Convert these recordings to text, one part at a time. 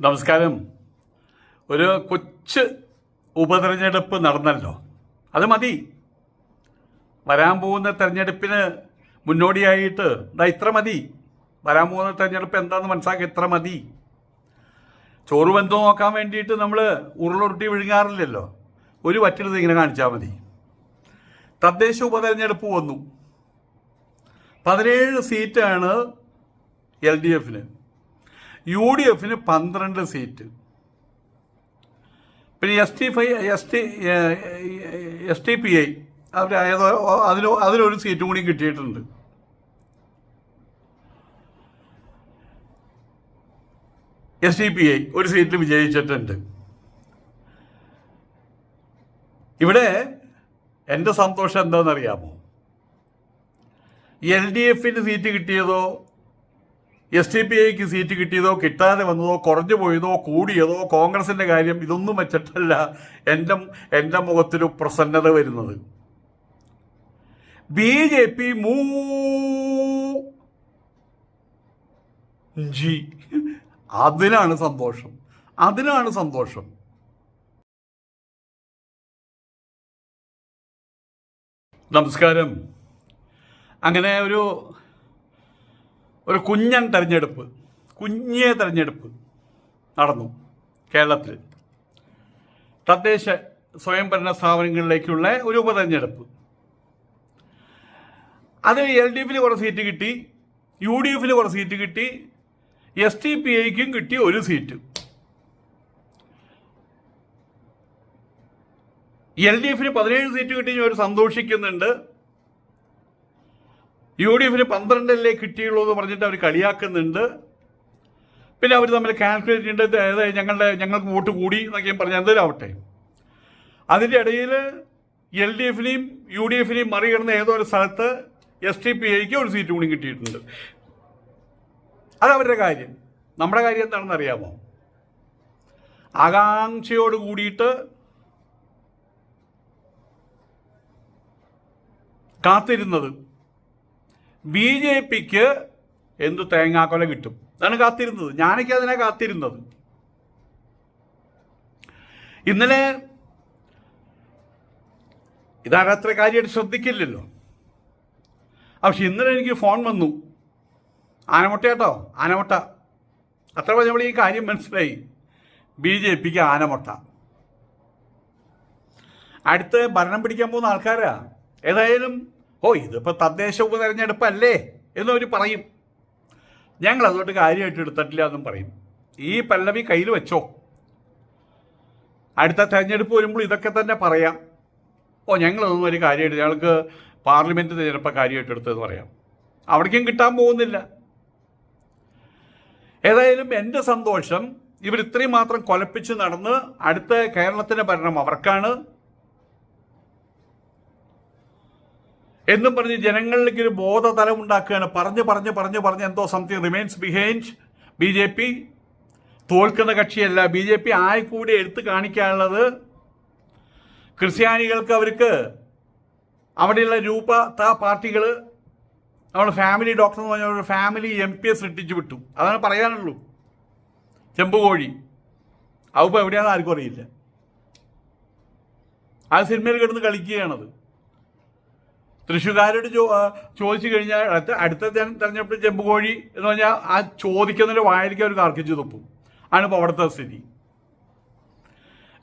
നമസ്കാരം. ഒരു കൊച്ചു ഉപതെരഞ്ഞെടുപ്പ് നടന്നല്ലോ. അത് മതി. വരാൻ പോകുന്ന തെരഞ്ഞെടുപ്പിന് മുന്നോടിയായിട്ട് ഇതാ ഇത്ര മതി. വരാൻ പോകുന്ന തെരഞ്ഞെടുപ്പ് എന്താണെന്ന് മനസ്സിലാക്കി ഇത്ര മതി. ചോറ് ബന്ധം നോക്കാൻ വേണ്ടിയിട്ട് നമ്മൾ ഉരുളുരുട്ടി വിഴുങ്ങാറില്ലല്ലോ. ഒരു വറ്റിലത് ഇങ്ങനെ കാണിച്ചാൽ മതി. തദ്ദേശ ഉപതെരഞ്ഞെടുപ്പ് വന്നു. പതിനേഴ് സീറ്റാണ് എൽ ഡി എഫിന്. യു ഡി എഫിന് പന്ത്രണ്ട് സീറ്റ്. പിന്നെ S T phi S T S T P I അവർ അതിന് അതിലൊരു സീറ്റും കൂടി കിട്ടിയിട്ടുണ്ട്. എസ് ഡി പി ഐ ഒരു സീറ്റിൽ വിജയിച്ചിട്ടുണ്ട്. ഇവിടെ എന്റെ സന്തോഷം എന്താണെന്നറിയാമോ? എൽ ഡി എഫിന് സീറ്റ് കിട്ടിയതോ എസ് ഡി പി ഐക്ക് സീറ്റ് കിട്ടിയതോ കിട്ടാതെ വന്നതോ കുറഞ്ഞു പോയതോ കൂടിയതോ കോൺഗ്രസിന്റെ കാര്യം ഇതൊന്നും വെച്ചിട്ടല്ല എന്റെ എന്റെ മുഖത്തൊരു പ്രസന്നത വരുന്നത്. ബി ജെ പി മൂ ജി. അതിനാണ് സന്തോഷം. അതിനാണ് സന്തോഷം. നമസ്കാരം. അങ്ങനെ ഒരു ഒരു കുഞ്ഞൻ തെരഞ്ഞെടുപ്പ് കുഞ്ഞേ തെരഞ്ഞെടുപ്പ് നടന്നു കേരളത്തിൽ. തദ്ദേശ സ്വയംഭരണ സ്ഥാപനങ്ങളിലേക്കുള്ള ഒരു ഉപതെരഞ്ഞെടുപ്പ്. അതിൽ എൽ ഡി എഫിൽ കുറേ സീറ്റ് കിട്ടി യു ഡി എഫിൽ കുറേ സീറ്റ് കിട്ടി എസ് ടി പി ഐക്കും കിട്ടി ഒരു സീറ്റ്. എൽ ഡി എഫിന് പതിനേഴ് സീറ്റ് കിട്ടി ഞാൻ സന്തോഷിക്കുന്നുണ്ട്. യു ഡി എഫിന് പന്ത്രണ്ടല്ലേ കിട്ടിയുള്ളൂ എന്ന് പറഞ്ഞിട്ട് അവർ കളിയാക്കുന്നുണ്ട്. പിന്നെ അവർ തമ്മിൽ കാൽക്കുലേറ്റ് ചെയ്യേണ്ടത് അതായത് ഞങ്ങളുടെ ഞങ്ങൾക്ക് വോട്ട് കൂടി എന്നൊക്കെ പറഞ്ഞാൽ ആവട്ടെ അതിന്റെ ഇടയിൽ എൽ ഡി എഫിനെയും യു ഡി എഫിനെയും മറികടന്ന ഏതോ ഒരു സ്ഥലത്ത് എസ് ടി പി ഐക്ക് ഒരു സീറ്റ് കൂടി കിട്ടിയിട്ടുണ്ട്. അതവരുടെ കാര്യം. നമ്മുടെ കാര്യം എന്താണെന്ന് അറിയാമോ? ആകാംക്ഷയോട് കൂടിയിട്ട് കാത്തിരുന്നത് ബി ജെ പിക്ക് എന്ത് തേങ്ങാക്കൊല കിട്ടും? അതാണ് കാത്തിരുന്നത്. ഞാനൊക്കെ അതിനെ കാത്തിരുന്നത്. ഇന്നലെ ഇതാരത്ര കാര്യമായിട്ട് ശ്രദ്ധിക്കില്ലല്ലോ. പക്ഷെ ഇന്നലെ എനിക്ക് ഫോൺ വന്നു. ആനമുട്ട കേട്ടോ ആനമുട്ട. അത്ര പറഞ്ഞപ്പോൾ ഈ കാര്യം മനസ്സിലായി. ബി ജെ പിക്ക് ആനമുട്ട. അടുത്ത് ഭരണം പിടിക്കാൻ പോകുന്ന ആൾക്കാരാ. ഏതായാലും ഓ ഇതിപ്പോൾ തദ്ദേശ ഉപതെരഞ്ഞെടുപ്പല്ലേ എന്നവർ പറയും. ഞങ്ങൾ അതുകൊണ്ട് കാര്യമായിട്ട് എടുത്തിട്ടില്ല എന്നും പറയും. ഈ പല്ലവി കയ്യിൽ വെച്ചോ. അടുത്ത തെരഞ്ഞെടുപ്പ് വരുമ്പോൾ ഇതൊക്കെ തന്നെ പറയാം. ഓ ഞങ്ങളതൊന്നും ഒരു കാര്യമായിട്ട് ഞങ്ങൾക്ക് പാർലമെന്റ് തിരഞ്ഞെടുപ്പ് കാര്യമായിട്ട് എടുത്തതെന്ന് പറയാം. അവിടേക്കും കിട്ടാൻ പോകുന്നില്ല. ഏതായാലും എന്റെ സന്തോഷം ഇവർ ഇത്രയും മാത്രം കൊലപ്പിച്ച് നടന്ന് അടുത്ത കേരളത്തിന്റെ ഭരണം അവർക്കാണ്. എന്നും പറഞ്ഞ് ജനങ്ങളിലേക്ക് ഒരു ബോധതലം ഉണ്ടാക്കുകയാണ് പറഞ്ഞ് പറഞ്ഞ് പറഞ്ഞ് പറഞ്ഞ് എന്തോ something remains behind B J P തോൽക്കുന്ന കക്ഷിയല്ല. ബി ജെ പി ആയിക്കൂടി എടുത്തു കാണിക്കാനുള്ളത് ക്രിസ്ത്യാനികൾക്ക് അവർക്ക് അവിടെയുള്ള രൂപ താ പാർട്ടികൾ നമ്മുടെ ഫാമിലി ഡോക്ടർ എന്ന് പറഞ്ഞ ഒരു ഫാമിലി എം പി എ സൃഷ്ടിച്ചു വിട്ടു. അതാണ് പറയാനുള്ളൂ. ചെമ്പുകോഴി. അതിപ്പോൾ എവിടെയാണെന്ന് ആർക്കും അറിയില്ല. ആ സിനിമയിൽ കിടന്ന് കളിക്കുകയാണത്. തൃശ്ശൂകാരോട് ചോ ചോദിച്ചു കഴിഞ്ഞാൽ അടുത്ത അടുത്ത തെര- തെരഞ്ഞെടുപ്പ് ചെമ്പുകോഴി എന്ന് പറഞ്ഞാൽ ആ ചോദിക്കുന്നതിന്റെ വായിലേക്ക് അവർ കാർക്കിച്ചു തുപ്പും. ആണ് ഇപ്പോൾ അവിടുത്തെ സ്ഥിതി.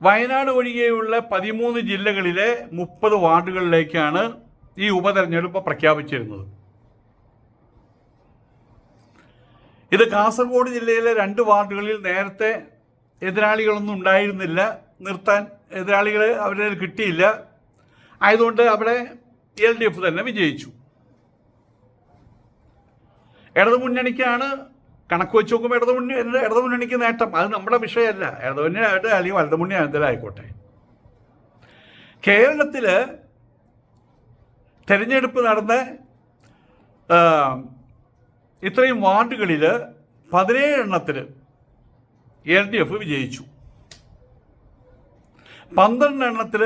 വയനാട് ഒഴികെയുള്ള പതിമൂന്ന് ജില്ലകളിലെ മുപ്പത് വാർഡുകളിലേക്കാണ് ഈ ഉപതെരഞ്ഞെടുപ്പ് പ്രഖ്യാപിച്ചിരുന്നത്. ഇത് കാസർഗോഡ് ജില്ലയിലെ രണ്ട് വാർഡുകളിൽ നേരത്തെ എതിരാളികളൊന്നും ഉണ്ടായിരുന്നില്ല. നിർത്താൻ എതിരാളികൾ അവരെ കിട്ടിയില്ല. ആയതുകൊണ്ട് അവിടെ എൽ ഡി എഫ് തന്നെ വിജയിച്ചു. ഇടതുമുന്നണിക്കാണ് കണക്ക് വെച്ച് നോക്കുമ്പോൾ ഇടതുമുന്നണി ഇടതുമുന്നണിക്ക് നേട്ടം? അത് നമ്മുടെ വിഷയമല്ല. ഇടതുമുന്നണിയായിട്ട് അല്ലെങ്കിൽ വലതുമുന്നണി ആയിക്കോട്ടെ കേരളത്തിൽ തെരഞ്ഞെടുപ്പ് നടന്ന ഇത്രയും വാർഡുകളിൽ പതിനേഴ് എണ്ണത്തിൽ എൽ ഡി എഫ് വിജയിച്ചു. പന്ത്രണ്ട് എണ്ണത്തിൽ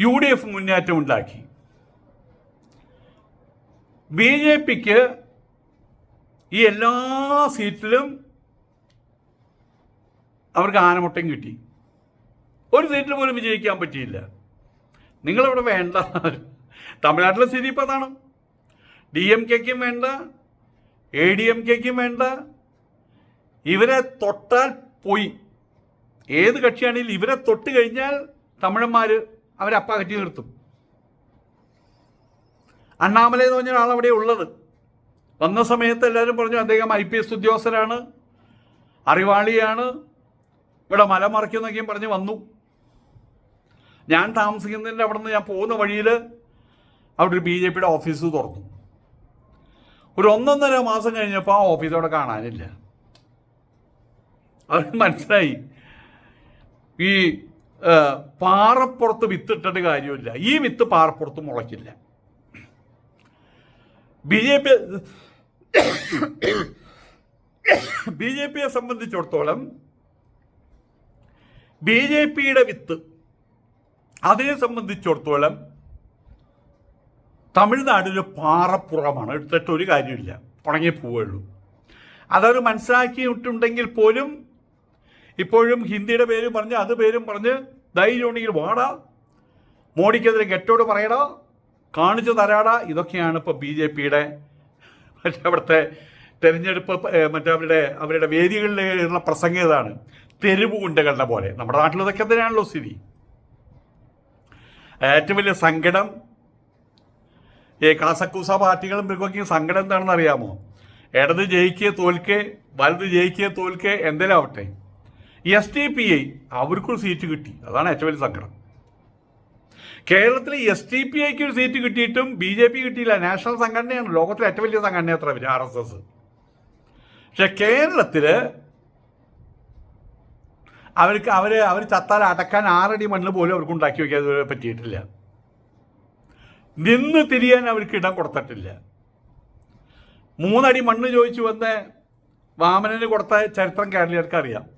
യു ഡി എഫ് മുന്നേറ്റം ഉണ്ടാക്കി. ബി ജെ പിക്ക് ഈ എല്ലാ സീറ്റിലും അവർക്ക് ആനമുട്ടം കിട്ടി. ഒരു സീറ്റിൽ പോലും വിജയിക്കാൻ പറ്റിയില്ല. നിങ്ങളിവിടെ വേണ്ട. തമിഴ്നാട്ടിലെ സ്ഥിതി ഇപ്പോൾ അതാണ്. ഡി എം കെക്കും വേണ്ട എ ഡി എം കെക്കും വേണ്ട. ഇവരെ തൊട്ടാൽ പോയി. ഏത് കക്ഷിയാണെങ്കിലും ഇവരെ തൊട്ട് കഴിഞ്ഞാൽ തമിഴന്മാർ അവരെ കെട്ടി നിർത്തും. അണ്ണാമല എന്ന് പറഞ്ഞ ഒരാൾ അവിടെ ഉള്ളത്. വന്ന സമയത്ത് എല്ലാവരും പറഞ്ഞു അദ്ദേഹം ഐ പി എസ് ഉദ്യോഗസ്ഥരാണ് അറിവാളിയാണ്. ഇവിടെ മല മറിക്കുന്നൊക്കെയും പറഞ്ഞ് വന്നു. ഞാൻ താമസിക്കുന്നതിന്റെ അവിടെ നിന്ന് ഞാൻ പോകുന്ന വഴിയിൽ അവിടെ ഒരു ബി ജെ പിയുടെ ഓഫീസ് തുറന്നു. ഒരു ഒന്നൊന്നര മാസം കഴിഞ്ഞപ്പോൾ ആ ഓഫീസ് അവിടെ കാണാനില്ല. അവർക്ക് മനസ്സിലായി. ഈ പാറപ്പുറത്ത് വിത്തിട്ടിട്ട് കാര്യമില്ല. ഈ വിത്ത് പാറപ്പുറത്ത് മുളയ്ക്കില്ല. B J P B J പിയെ സംബന്ധിച്ചിടത്തോളം ബി ജെ പിയുടെ വിത്ത് അതിനെ സംബന്ധിച്ചിടത്തോളം തമിഴ്നാടിന് പാറപ്പുറമാണ്. എടുത്തിട്ട് ഒരു കാര്യമില്ല. ഉണങ്ങി പോവുള്ളൂ അതവർ മനസ്സിലാക്കിയിട്ടുണ്ടെങ്കിൽ പോലും ഇപ്പോഴും ഹിന്ദിയുടെ പേരും പറഞ്ഞ് അത് പേരും പറഞ്ഞ് ധൈര്യമുണ്ടെങ്കിൽ വാടാ. മോഡിക്കെതിരെ ഗെറ്റോട് പറയടാ. കാണിച്ചു തരാടാ. ഇതൊക്കെയാണ് ഇപ്പോൾ ബി ജെ പിയുടെ മറ്റേ അവിടുത്തെ തെരഞ്ഞെടുപ്പ് മറ്റേ അവരുടെ അവരുടെ വേദികളിലുള്ള പ്രസംഗിതാണ് തെരുവ് ഗുണ്ടകളുടെ പോലെ. നമ്മുടെ നാട്ടിൽ ഇതൊക്കെ തന്നെയാണല്ലോ സ്ഥിതി? ഏറ്റവും വലിയ സങ്കടം ഈ കാസക്കൂസ പാർട്ടികളും മൃഗമൊക്കെ സങ്കടം എന്താണെന്ന് അറിയാമോ? ഇടത് ജയിക്കുക തോൽക്കേ വലത് ജയിക്കുക തോൽക്കേ എന്തെങ്കിലും ആവട്ടെ എസ് ടി പി ഐ അവർക്കൊരു സീറ്റ് കിട്ടി. അതാണ് ഏറ്റവും വലിയ സങ്കടം. കേരളത്തിൽ എസ് ടി പി ഐക്ക് ഒരു സീറ്റ് കിട്ടിയിട്ടും ബി ജെ പി കിട്ടിയില്ല. നാഷണൽ സംഘടനയാണ്. ലോകത്തിലെ ഏറ്റവും വലിയ സംഘടന അത്ര വരും ആർ എസ് എസ് പക്ഷെ കേരളത്തിൽ അവർക്ക് അവർ അവർ ചത്താൽ അടക്കാൻ ആറടി മണ്ണ് പോലും അവർക്ക് ഉണ്ടാക്കി വയ്ക്കാൻ പറ്റിയിട്ടില്ല. നിന്ന് തിരിയാൻ അവർക്ക് ഇടം കൊടുത്തിട്ടില്ല. മൂന്നടി മണ്ണ് ചോദിച്ചു വന്ന് വാമനന് കൊടുത്ത ചരിത്രം കേരളീയർക്ക് അറിയാം.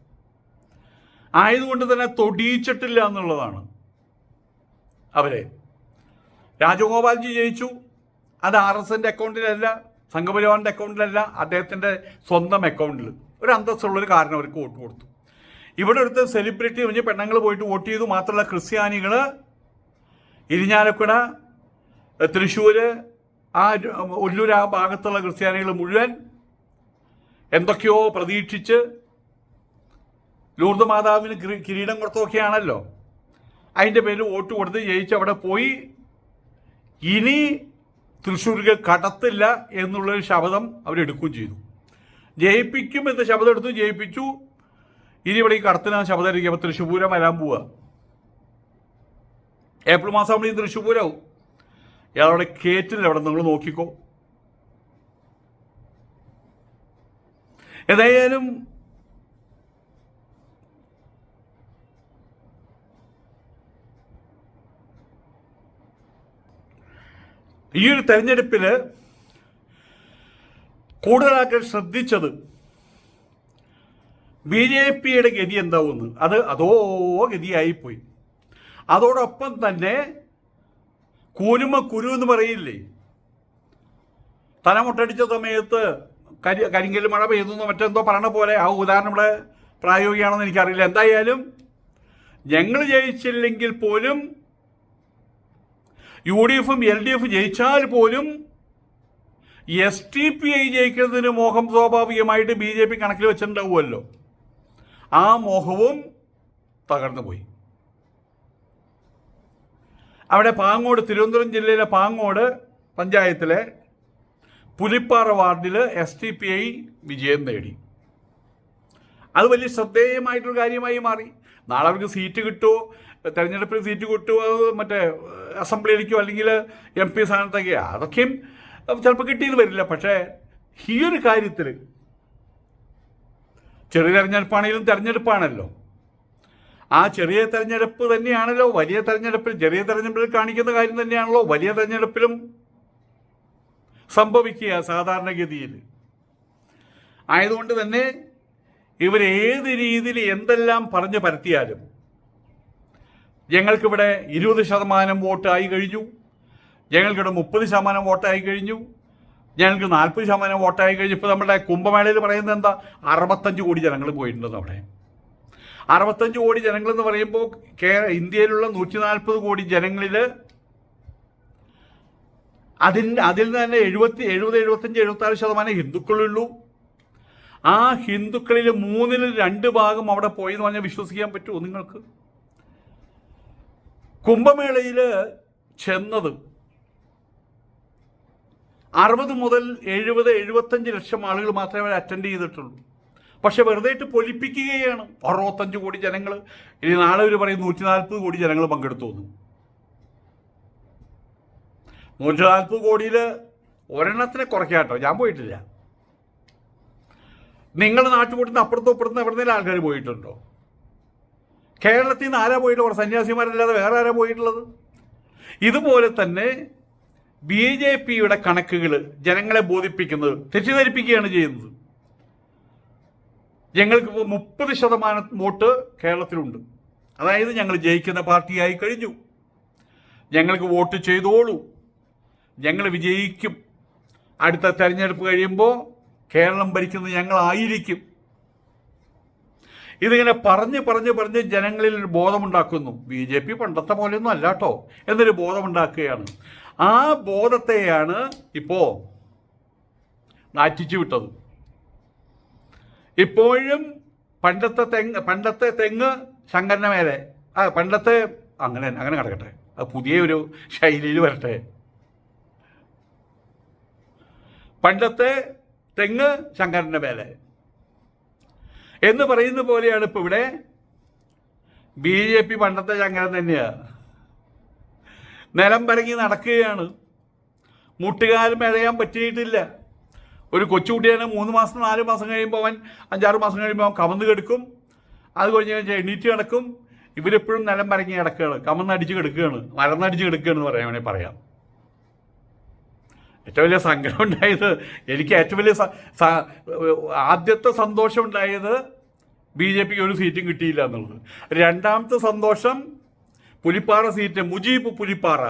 ആയതുകൊണ്ട് തന്നെ തൊടിയിച്ചിട്ടില്ല എന്നുള്ളതാണ്. അവരെ രാജഗോപാൽജി ജയിച്ചു. അത് ആർ എസ് എന്റെ അക്കൗണ്ടിലല്ല സംഘപരിവാറിന്റെ അക്കൗണ്ടിലല്ല അദ്ദേഹത്തിന്റെ സ്വന്തം അക്കൗണ്ടിൽ. ഒരു അന്തസ്സുള്ളൊരു കാരണം അവർക്ക് വോട്ട് കൊടുത്തു. ഇവിടെ അടുത്ത് സെലിബ്രിറ്റി കഴിഞ്ഞ് പെണ്ണുങ്ങൾ പോയിട്ട് വോട്ട് ചെയ്തു മാത്രമല്ല ക്രിസ്ത്യാനികൾ ഇരിഞ്ഞാലക്കുട തൃശ്ശൂർ ആ ഒല്ലൂർ ആ ഭാഗത്തുള്ള ക്രിസ്ത്യാനികൾ മുഴുവൻ എന്തൊക്കെയോ പ്രതീക്ഷിച്ച് ലൂർദ് മാതാവിന് കിരീ- കിരീടം കൊടുത്തൊക്കെയാണല്ലോ. അതിന്റെ പേരിൽ വോട്ട് കൊടുത്ത് ജയിച്ച് അവിടെ പോയി. ഇനി തൃശ്ശൂർക്ക് കടത്തില്ല എന്നുള്ളൊരു ശബ്ദം അവരെടുക്കുകയും ചെയ്തു. ജയിപ്പിക്കും എന്ന് ശബ്ദം എടുത്തു ജയിപ്പിച്ചു. ഇനി ഇവിടെ ഈ കടത്തിന് ശബ്ദം ഇരിക്കുമ്പോൾ തൃശ്ശൂർ പൂരം വരാൻ പോവുക ഏപ്രിൽ മാസം ആകുമ്പോൾ ഈ തൃശ്ശൂർ ഇയാളവിടെ കേറ്റില്ല. അവിടെ നിങ്ങൾ നോക്കിക്കോ. ഏതായാലും ഈ ഒരു തെരഞ്ഞെടുപ്പിൽ കൂടുതലാക്കാൻ ശ്രദ്ധിച്ചത് ബി ജെ പിയുടെ ഗതി എന്താവുമെന്ന്. അത് അതോ ഗതിയായിപ്പോയി. അതോടൊപ്പം തന്നെ കൂനുമ കുരു എന്ന് പറയില്ലേ? തലമുട്ടടിച്ച സമയത്ത് കരി കരിങ്കൽ മഴ പെയ്തു മറ്റെന്തോ പറയണ പോലെ ആ ഉദാഹരണം നമ്മുടെ പ്രായോഗികമാണെന്ന് എനിക്കറിയില്ല. എന്തായാലും ഞങ്ങൾ ജയിച്ചില്ലെങ്കിൽ പോലും യു ഡി എഫും എൽ ഡി എഫ് ജയിച്ചാൽ പോലും എസ് ടി പി ഐ ജയിക്കുന്നതിന് മോഹം സ്വാഭാവികമായിട്ട് ബി ജെ പി കണക്കിൽ വെച്ചിട്ടുണ്ടാവുമല്ലോ. ആ മോഹവും തകർന്നു പോയി. അവിടെ പാങ്ങോട് തിരുവനന്തപുരം ജില്ലയിലെ പാങ്ങോട് പഞ്ചായത്തിലെ പുലിപ്പാറ വാർഡിൽ എസ് ടി പി ഐ വിജയം നേടി. അത് വലിയ ശ്രദ്ധേയമായിട്ടൊരു കാര്യമായി മാറി. നാളെ അവർക്ക് സീറ്റ് കിട്ടുമോ? തെരഞ്ഞെടുപ്പിൽ സീറ്റ് കിട്ടുമോ അത് മറ്റേ അസംബ്ലിയിലേക്കോ അല്ലെങ്കിൽ എം പി സ്ഥാനത്തേക്കോ? അതൊക്കെയും ചിലപ്പോൾ കിട്ടിയെന്ന് വരില്ല. പക്ഷേ ഈ ഒരു കാര്യത്തിൽ ചെറിയ തെരഞ്ഞെടുപ്പാണെങ്കിലും തെരഞ്ഞെടുപ്പാണല്ലോ. ആ ചെറിയ തെരഞ്ഞെടുപ്പ് തന്നെയാണല്ലോ വലിയ തെരഞ്ഞെടുപ്പിൽ ചെറിയ തെരഞ്ഞെടുപ്പിൽ കാണിക്കുന്ന കാര്യം തന്നെയാണല്ലോ വലിയ തെരഞ്ഞെടുപ്പിലും സംഭവിക്കുക സാധാരണഗതിയിൽ. ആയതുകൊണ്ട് തന്നെ ഇവരേത് രീതിയിൽ എന്തെല്ലാം പറഞ്ഞു പരത്തിയാലും ഞങ്ങൾക്കിവിടെ ഇരുപത് ശതമാനം വോട്ടായി കഴിഞ്ഞു. ഞങ്ങൾക്കിവിടെ മുപ്പത് ശതമാനം വോട്ടായി കഴിഞ്ഞു. ഞങ്ങൾക്ക് നാൽപ്പത് ശതമാനം വോട്ടായി കഴിഞ്ഞു. ഇപ്പോൾ നമ്മുടെ കുംഭമേളയിൽ പറയുന്നത് എന്താ? അറുപത്തഞ്ച് കോടി ജനങ്ങൾ പോയിട്ടുണ്ട് അവിടെ. അറുപത്തഞ്ച് കോടി ജനങ്ങളെന്ന് പറയുമ്പോൾ കേ ഇന്ത്യയിലുള്ള നൂറ്റി നാൽപ്പത് കോടി ജനങ്ങളിൽ അതിൻ അതിൽ നിന്ന് തന്നെ എഴുപത്തി എഴുപത് എഴുപത്തഞ്ച് എഴുപത്താറ് ശതമാനം ഹിന്ദുക്കളുള്ളൂ. ആ ഹിന്ദുക്കളിൽ മൂന്നിൽ രണ്ട് ഭാഗം അവിടെ പോയി എന്ന് പറഞ്ഞാൽ വിശ്വസിക്കാൻ പറ്റുമോ നിങ്ങൾക്ക്? കുംഭമേളയിൽ ചെന്നത് അറുപത് മുതൽ എഴുപത് എഴുപത്തഞ്ച് ലക്ഷം ആളുകൾ മാത്രമേ അറ്റൻഡ് ചെയ്തിട്ടുള്ളൂ. പക്ഷെ വെറുതെ ഇട്ട് പൊലിപ്പിക്കുകയാണ്. അറുപത്തഞ്ച് കോടി ജനങ്ങൾ ഇനി നാളെ ഒരു പറയും നൂറ്റി നാൽപ്പത് കോടി ജനങ്ങൾ പങ്കെടുത്തു നൂറ്റി നാൽപ്പത് കോടിയിൽ ഒരെണ്ണത്തിനെ കുറയ്ക്കാട്ടോ ഞാൻ പോയിട്ടില്ല. നിങ്ങളുടെ നാട്ടുകൂട്ടുന്ന അപ്പുറത്തും ഇപ്പുറത്തും എവിടെന്നെങ്കിലും ആൾക്കാർ പോയിട്ടുണ്ടോ? കേരളത്തിൽ നിന്ന് ആരാ പോയിട്ടുള്ളത്? സന്യാസിമാരല്ലാതെ വേറെ ആരാ പോയിട്ടുള്ളത്? ഇതുപോലെ തന്നെ ബി ജെ പിയുടെ കണക്കുകൾ ജനങ്ങളെ ബോധിപ്പിക്കുന്നത് തെറ്റിദ്ധരിപ്പിക്കുകയാണ് ചെയ്യുന്നത്. ഞങ്ങൾക്ക് മുപ്പത് ശതമാനം വോട്ട് കേരളത്തിലുണ്ട്. അതായത് ഞങ്ങൾ ജയിക്കുന്ന പാർട്ടിയായി കഴിഞ്ഞു. ഞങ്ങൾക്ക് വോട്ട് ചെയ്തോളൂ. ഞങ്ങൾ വിജയിക്കും. അടുത്ത തെരഞ്ഞെടുപ്പ് കഴിയുമ്പോൾ കേരളം ഭരിക്കുന്നത് ഞങ്ങളായിരിക്കും. ഇതിങ്ങനെ പറഞ്ഞ് പറഞ്ഞ് പറഞ്ഞ് ജനങ്ങളിൽ ഒരു ബോധമുണ്ടാക്കുന്നു. ബി ജെ പി പണ്ടത്തെ പോലെയൊന്നും അല്ല കേട്ടോ എന്നൊരു ബോധമുണ്ടാക്കുകയാണ്. ആ ബോധത്തെയാണ് ഇപ്പോൾ നാറ്റിച്ചു വിട്ടത്. ഇപ്പോഴും പണ്ടത്തെ തെങ്ങ് പണ്ടത്തെ തെങ്ങ് ശങ്കരന മേലെ. ആ പണ്ടത്തെ അങ്ങനെ അങ്ങനെ കിടക്കട്ടെ അത് പുതിയ ഒരു ശൈലിയിൽ വരട്ടെ. പണ്ടത്തെ തെങ്ങ് ശങ്കരന്റെ മേലെ. എന്ന് പറയുന്ന പോലെയാണ് ഇപ്പോൾ ഇവിടെ. ബി ജെ പി പണ്ടത്തെ ചങ്ങരം തന്നെയാണ് നിലം പരങ്ങി നടക്കുകയാണ്. മുട്ടുകാലും ഇഴയാൻ പറ്റിയിട്ടില്ല. ഒരു കൊച്ചുകുട്ടിയാണ് മൂന്ന് മാസം നാല് മാസം കഴിയുമ്പോൾ അവൻ അഞ്ചാറ് മാസം കഴിയുമ്പോൾ അവൻ കമന്ന് കെടുക്കും. അത് കഴിഞ്ഞ് കഴിഞ്ഞാൽ എണീറ്റ് കിടക്കും. ഇവരെപ്പോഴും നിലം പരങ്ങി കിടക്കുകയാണ് കമന്നടിച്ച് കിടക്കുകയാണ്. മരന്നടിച്ച് കിടക്കുകയാണെന്ന് പറയാൻ വേണമെങ്കിൽ പറയാം. ഏറ്റവും വലിയ സങ്കടം ഉണ്ടായത് എനിക്ക് ഏറ്റവും വലിയ ആദ്യത്തെ സന്തോഷം ഉണ്ടായത് ബി ജെ പിക്ക് ഒരു സീറ്റും കിട്ടിയില്ല എന്നുള്ളത്. രണ്ടാമത്തെ സന്തോഷം പുലിപ്പാറ സീറ്റ് മുജീബ് പുലിപ്പാറ.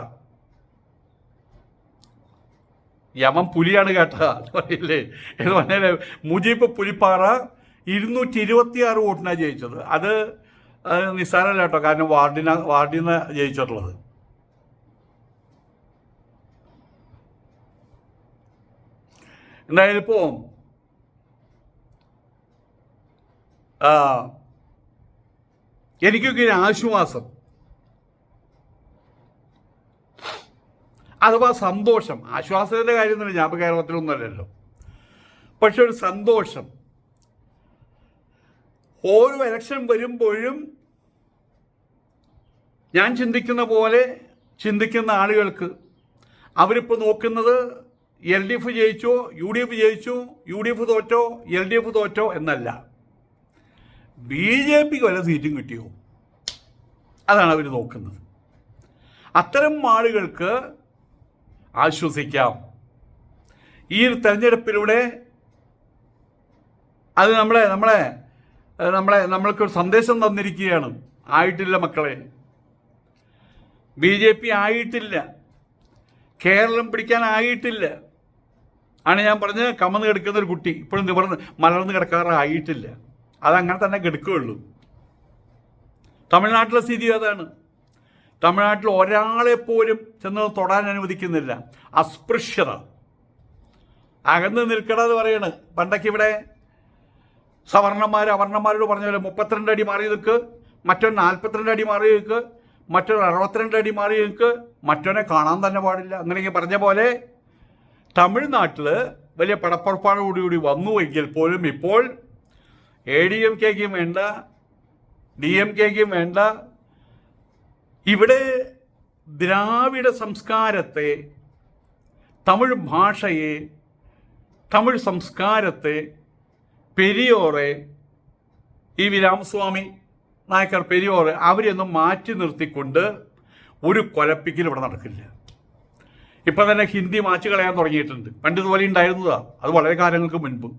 യമൻ പുലിയാണ് കേട്ട പറയില്ലേ? എന്ന് പറഞ്ഞാൽ മുജീബ് പുലിപ്പാറ ഇരുന്നൂറ്റി ഇരുപത്തി ആറ് വോട്ടിനാണ് ജയിച്ചത് അത് നിസ്സാരമല്ല കേട്ടോ കാരണം വാർഡിന വാർഡിൽ നിന്ന് ജയിച്ചിട്ടുള്ളത്. എന്തായാലും ഇപ്പോൾ എനിക്കൊക്കെ ഒരു ആശ്വാസം. അഥവാ സന്തോഷം. ആശ്വാസത്തിന്റെ കാര്യമൊന്നുമില്ല. ഞാൻ ഇപ്പോൾ കേരളത്തിലൊന്നുമല്ലല്ലോ. പക്ഷെ ഒരു സന്തോഷം. ഓരോ ഇലക്ഷൻ വരുമ്പോഴും ഞാൻ ചിന്തിക്കുന്ന പോലെ ചിന്തിക്കുന്ന ആളുകൾക്ക് അവരിപ്പോൾ നോക്കുന്നത് എൽ ഡി എഫ് ജയിച്ചോ യു ഡി എഫ് ജയിച്ചു യു ഡി എഫ് തോറ്റോ എൽ ഡി എഫ് തോറ്റോ എന്നല്ല. ബി ജെ പിക്ക് വല്ല സീറ്റും കിട്ടിയോ? അതാണ് അവർ നോക്കുന്നത്. അത്തരം ആളുകൾക്ക് ആശ്വസിക്കാം. ഈ ഒരു തെരഞ്ഞെടുപ്പിലൂടെ അത് നമ്മളെ നമ്മളെ നമ്മളെ നമ്മൾക്കൊരു സന്ദേശം തന്നിരിക്കുകയാണ്. ആയിട്ടില്ല മക്കളെ. ബി ജെ പി ആയിട്ടില്ല. കേരളം പിടിക്കാനായിട്ടില്ല ആണ് ഞാൻ പറഞ്ഞത് കമന്ന് കിടക്കുന്ന ഒരു കുട്ടി. ഇപ്പോഴും നിവർന്ന് മലർന്ന് കിടക്കാറായിട്ടില്ല അതങ്ങനെ തന്നെ കിടക്കുകയുള്ളൂ. തമിഴ്നാട്ടിലെ സ്ഥിതി അതാണ്. തമിഴ്നാട്ടിൽ ഒരാളെ പോലും ചെന്ന് തൊടാൻ അനുവദിക്കുന്നില്ല. അസ്പൃശ്യത. അകന്ന് നിൽക്കണമെന്ന് പറയാണ്. പണ്ടൊക്കെ ഇവിടെ സവർണന്മാർ അവർണന്മാരോട് പറഞ്ഞ പോലെ മുപ്പത്തിരണ്ട് അടി മാറി നിൽക്ക് മറ്റൊരു നാൽപ്പത്തിരണ്ട് അടി മാറി നിൽക്ക് മറ്റൊരു അറുപത്തിരണ്ട് അടി മാറി നിൽക്ക് മറ്റൊനെ കാണാൻ തന്നെ പാടില്ല. അങ്ങനെയൊക്കെ പറഞ്ഞ പോലെ തമിഴ്നാട്ടിൽ വലിയ പടപ്പുറപ്പാടോടുകൂടി വന്നുവെങ്കിൽ പോലും ഇപ്പോൾ എ ഡി എം കെക്കും വേണ്ട ഡി എം കെക്കും വേണ്ട. ഇവിടെ ദ്രാവിഡ സംസ്കാരത്തെ തമിഴ് ഭാഷയെ തമിഴ് സംസ്കാരത്തെ പെരിയോറെ ഈ വി രാമസ്വാമി നായക്കർ പെരിയോറ് അവരെയൊന്നും മാറ്റി നിർത്തിക്കൊണ്ട് ഒരു കൊലപ്പിക്കൽ ഇവിടെ നടക്കില്ല. ഇപ്പം തന്നെ ഹിന്ദി മാച്ച് കളയാൻ തുടങ്ങിയിട്ടുണ്ട്. പണ്ട് ഇതുപോലെ ഉണ്ടായിരുന്നതാണ് അത് വളരെ കാലങ്ങൾക്ക് മുൻപ്.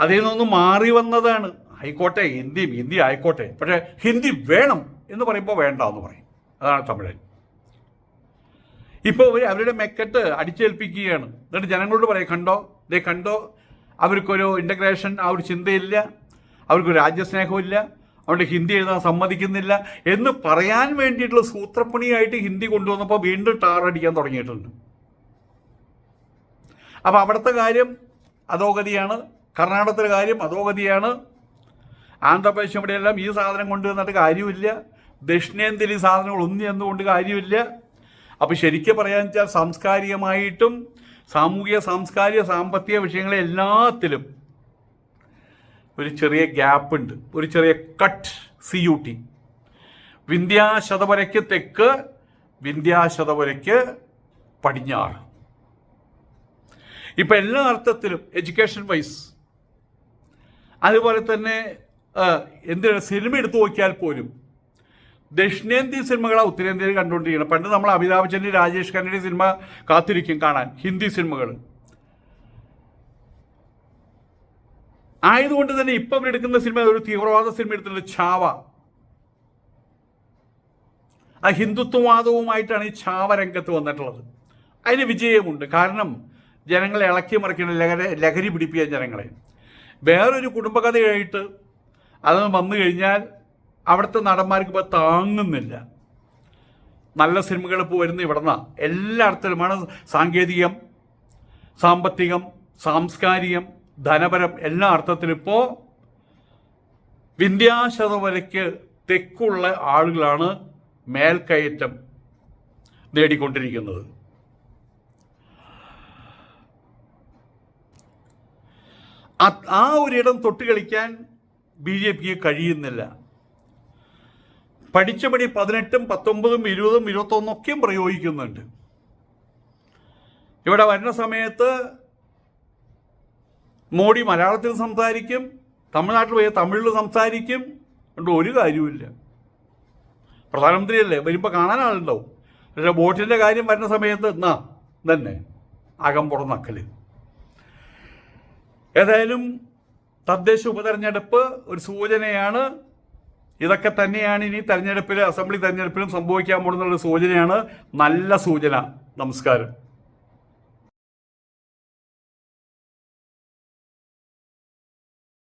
അതിൽ നിന്നൊന്ന് മാറി വന്നതാണ്. ആയിക്കോട്ടെ ഹിന്ദിയും ഹിന്ദി ആയിക്കോട്ടെ. പക്ഷേ ഹിന്ദി വേണം എന്ന് പറയുമ്പോൾ വേണ്ട എന്ന് പറയും. അതാണ് തമിഴൻ. ഇപ്പോൾ അവരുടെ മെക്കറ്റ് അടിച്ചേൽപ്പിക്കുകയാണ്. എന്നിട്ട് ജനങ്ങളോട് പറയും കണ്ടോ? ദേ കണ്ടോ? അവർക്കൊരു ഇന്റഗ്രേഷൻ ആ ഒരു ചിന്തയില്ല. അവർക്കൊരു രാജ്യസ്നേഹമില്ല. അതുകൊണ്ട് ഹിന്ദി എഴുതാൻ സമ്മതിക്കുന്നില്ല എന്ന് പറയാൻ വേണ്ടിയിട്ടുള്ള സൂത്രപ്പണിയായിട്ട് ഹിന്ദി കൊണ്ടുവന്നപ്പോൾ വീണ്ടും ടാറടിക്കാൻ തുടങ്ങിയിട്ടുണ്ട്. അപ്പോൾ അവിടുത്തെ കാര്യം അതോഗതിയാണ് കർണാടകത്തിലെ കാര്യം അതോഗതിയാണ് ആന്ധ്രാപ്രദേശ് ഇവിടെയെല്ലാം ഈ സാധനം കൊണ്ടുവന്നിട്ട് കാര്യമില്ല. ദക്ഷിണേന്ത്യയിൽ ഈ സാധനങ്ങൾ ഒന്നും എന്നുകൊണ്ട് കാര്യമില്ല. അപ്പോൾ ശരിക്കും പറയാന്ന് വെച്ചാൽ സാംസ്കാരികമായിട്ടും സാമൂഹിക സാംസ്കാരിക സാമ്പത്തിക വിഷയങ്ങളെ എല്ലാത്തിലും ഒരു ചെറിയ ഗ്യാപ്പ് ഉണ്ട്. ഒരു ചെറിയ കട്ട് സി യു ടി വിന്ധ്യാശതവരയ്ക്ക് തെക്ക് വിന്ധ്യാശതവരയ്ക്ക് പടിഞ്ഞാറ്. ഇപ്പം എല്ലാ അർത്ഥത്തിലും എഡ്യൂക്കേഷൻ വൈസ് അതുപോലെ തന്നെ എന്തിനാണ് സിനിമ എടുത്തു നോക്കിയാൽ പോലും ദക്ഷിണേന്ത്യൻ സിനിമകളാണ് ഉത്തരേന്ത്യയിൽ കണ്ടുകൊണ്ടിരിക്കുന്നത്. പണ്ട് നമ്മൾ അമിതാഭ് ബച്ചന്റെ രാജേഷ് ഖന്നയുടെ സിനിമ കാത്തിരിക്കും കാണാൻ ഹിന്ദി സിനിമകൾ ആയതുകൊണ്ട് തന്നെ ഇപ്പം അവരെടുക്കുന്ന സിനിമ ഒരു തീവ്രവാദ സിനിമ എടുത്തിട്ടുണ്ട് ഛാവ. ആ ഹിന്ദുത്വവാദവുമായിട്ടാണ് ഈ ഛാവ രംഗത്ത് വന്നിട്ടുള്ളത്. അതിന് വിജയമുണ്ട്. കാരണം ജനങ്ങളെ ഇളക്കി മറിക്കണം ലഹരി ലഹരി പിടിപ്പിക്കാൻ ജനങ്ങളെ. വേറൊരു കുടുംബകഥയായിട്ട് അത് വന്നു കഴിഞ്ഞാൽ അവിടുത്തെ നടന്മാർക്ക് ഇപ്പോൾ താങ്ങുന്നില്ല. നല്ല സിനിമകൾ ഇപ്പോൾ വരുന്ന ഇവിടുന്ന. എല്ലാ അർത്ഥത്തിലുമാണ് സാങ്കേതികം സാമ്പത്തികം സാംസ്കാരികം ധനപരം എല്ലാ അർത്ഥത്തിലും ഇപ്പോൾ വിന്ധ്യാശതവരയ്ക്ക് തെക്കുള്ള ആളുകളാണ് മേൽക്കയറ്റം നേടിക്കൊണ്ടിരിക്കുന്നത്. ആ ഒരിടം തൊട്ട് കളിക്കാൻ ബി ജെ പിക്ക് കഴിയുന്നില്ല. പഠിച്ച പണി പതിനെട്ടും പത്തൊമ്പതും ഇരുപതും ഇരുപത്തൊന്നൊക്കെയും പ്രയോഗിക്കുന്നുണ്ട്. ഇവിടെ വരുന്ന സമയത്ത് മോഡി മലയാളത്തിൽ സംസാരിക്കും തമിഴ്നാട്ടിൽ പോയി തമിഴിൽ സംസാരിക്കും. കൊണ്ട് ഒരു കാര്യവുമില്ല. പ്രധാനമന്ത്രിയല്ലേ? വരുമ്പോൾ കാണാൻ ആളുണ്ടാവും. പക്ഷേ വോട്ടിന്റെ കാര്യം വരുന്ന സമയത്ത് എന്നാ തന്നെ അകം പുറന്നക്കൽ ഏതായാലും തദ്ദേശ ഉപതെരഞ്ഞെടുപ്പ് ഒരു സൂചനയാണ്. ഇതൊക്കെ തന്നെയാണ് ഇനി തെരഞ്ഞെടുപ്പിൽ അസംബ്ലി തെരഞ്ഞെടുപ്പിലും സംഭവിക്കാൻ പോകുന്നുള്ള സൂചനയാണ്. നല്ല സൂചന. നമസ്കാരം.